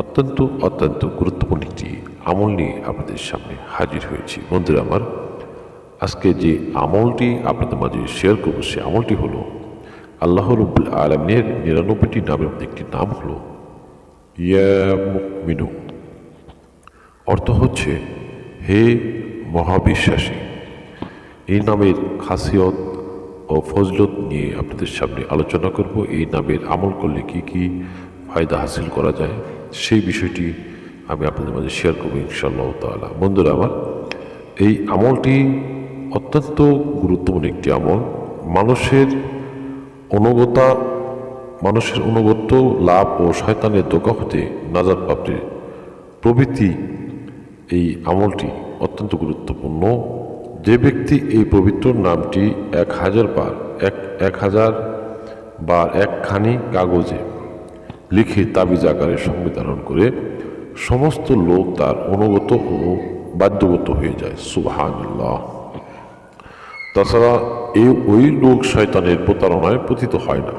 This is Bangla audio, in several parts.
অত্যন্ত অত্যন্ত গুরুত্বপূর্ণ একটি আমল নিয়ে আপনাদের সামনে হাজির হয়েছি। বন্ধুরা আমার, আজকে যে আমলটি আপনাদের মাঝে শেয়ার করব, সে আমলটি হলো আল্লাহ রব্বুল আলমের নিরানব্বইটি নামের মধ্যে একটি নাম হলো ইয়ামিনু অর্থ হচ্ছে, হে মহাবিশ্বাসী, এই নামের খাসিয়ত ও ফজলত নিয়ে আপনাদের সামনে আলোচনা করব। এই নামের আমল করলে কি কি ফায়দা হাসিল করা যায়? সেই বিষয়টি আমি আপনাদের মাঝে শেয়ার করব ইনশাআল্লাহ তাআলা। বন্ধুরা আমার, এই আমলটি অত্যন্ত গুরুত্বপূর্ণ একটি আমল। মানুষের অনুগতা, মানুষের অনুগত লাভ ও শয়তানের দোকা হতে নাজার প্রাপ্তির প্রভৃতি এই আমলটি অত্যন্ত গুরুত্বপূর্ণ। যে ব্যক্তি এই পবিত্র নামটি এক হাজার বার, এক এক হাজার বার একখানি কাগজে লিখে তাবিজ আকারে সংবিধান করে সমস্ত লোক তার অনুগত ও বাধ্যগত হয়ে যায়। সুবহানাল্লাহ। তাছাড়া এই ওই লোক শয়তানের প্রতারণায় পতিত হয় না।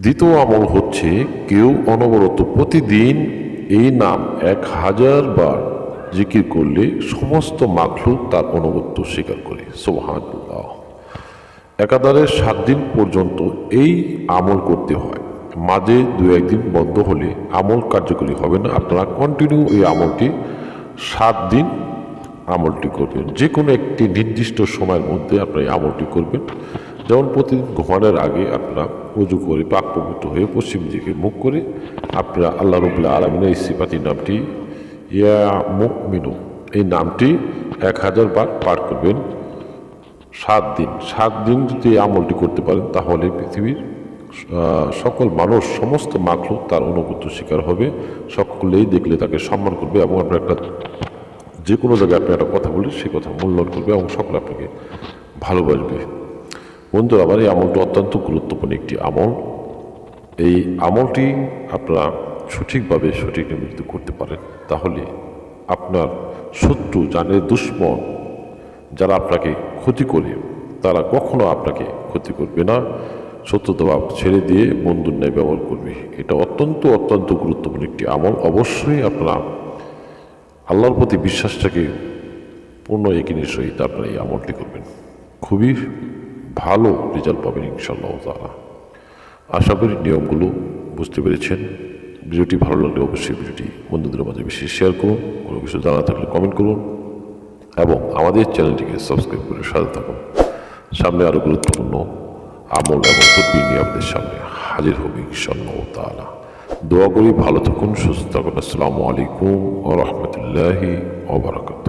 দ্বিতীয় আমল হচ্ছে, কেউ অনবরত প্রতিদিন এই নাম এক হাজার বার জিকির করলে সমস্ত মাখলুক তার অনুগত্য স্বীকার করে। সোহানুল্লাহ একাধারে সাত দিন পর্যন্ত এই আমল করতে হয়। মাঝে দু একদিন বন্ধ হলে আমল কার্যকরী হবে না। আপনারা কন্টিনিউ এই আমলটি সাত দিন আমলটি করবেন। যে কোনো একটি নির্দিষ্ট সময়ের মধ্যে আপনারা এই আমলটি করবেন। যেমন প্রতিদিন ঘুমানোর আগে আপনারা উজু করে পাক পবিত্র হয়ে পশ্চিম দিকে মুখ করে আপনারা আল্লাহ রবুল্লাহ আলমিনের সিপাতি নামটি ইয়া মুখ মিনু এই নামটি এক হাজার বার পাঠ করবেন সাত দিন। সাত দিন যদি আমলটি করতে পারেন তাহলে পৃথিবীর সকল মানুষ, সমস্ত মাখলুক তার অনুগত শিকার হবে। সকলেই দেখলে তাকে সম্মান করবে এবং আপনার একটা যে কোনো জায়গায় আপনি একটা কথা বলে সেই কথা মূল্যায়ন করবে এবং সকলে আপনাকে ভালোবাসবে। বন্ধুরা আমার এই আমলটি অত্যন্ত গুরুত্বপূর্ণ একটি আমল। এই আমলটি আপনারা সঠিকভাবে সঠিক নির্মিত করতে পারেন। তাহলে আপনার শত্রু জানের দুশ্মন, যারা আপনাকে ক্ষতি করে, তারা কখনো আপনাকে ক্ষতি করবে না। সত্যতা ভাব ছেড়ে দিয়ে বন্ধুর ন্যায় ব্যবহার করবে। এটা অত্যন্ত অত্যন্ত গুরুত্বপূর্ণ একটি আমল। অবশ্যই আপনারা আল্লাহর প্রতি বিশ্বাসটাকে পূর্ণ একিনের সহিত আপনারা এই আমলটি করবেন। খুবই ভালো রেজাল্ট পাবেন ইনশাল্লাহ তারা আশা করি নিয়মগুলো বুঝতে পেরেছেন। ভিডিওটি ভালো লাগলে অবশ্যই ভিডিওটি বন্ধুদের মাঝে বেশি শেয়ার করুন। কোনো কিছু জানা থাকলে কমেন্ট করুন। এবং আমাদের চ্যানেলটিকে সাবস্ক্রাইব করে সাথে থাকুন। সামনে আরও গুরুত্বপূর্ণ আমল এবং তদ্বির নিয়ে আমাদের সামনে হাজির হবে ইনশাল্লাহ তালা দোয়া করি ভালো থাকুন, সুস্থ থাকুন। আসসালামু আলাইকুম ও রহমতুল্লাহি ওবরাকাত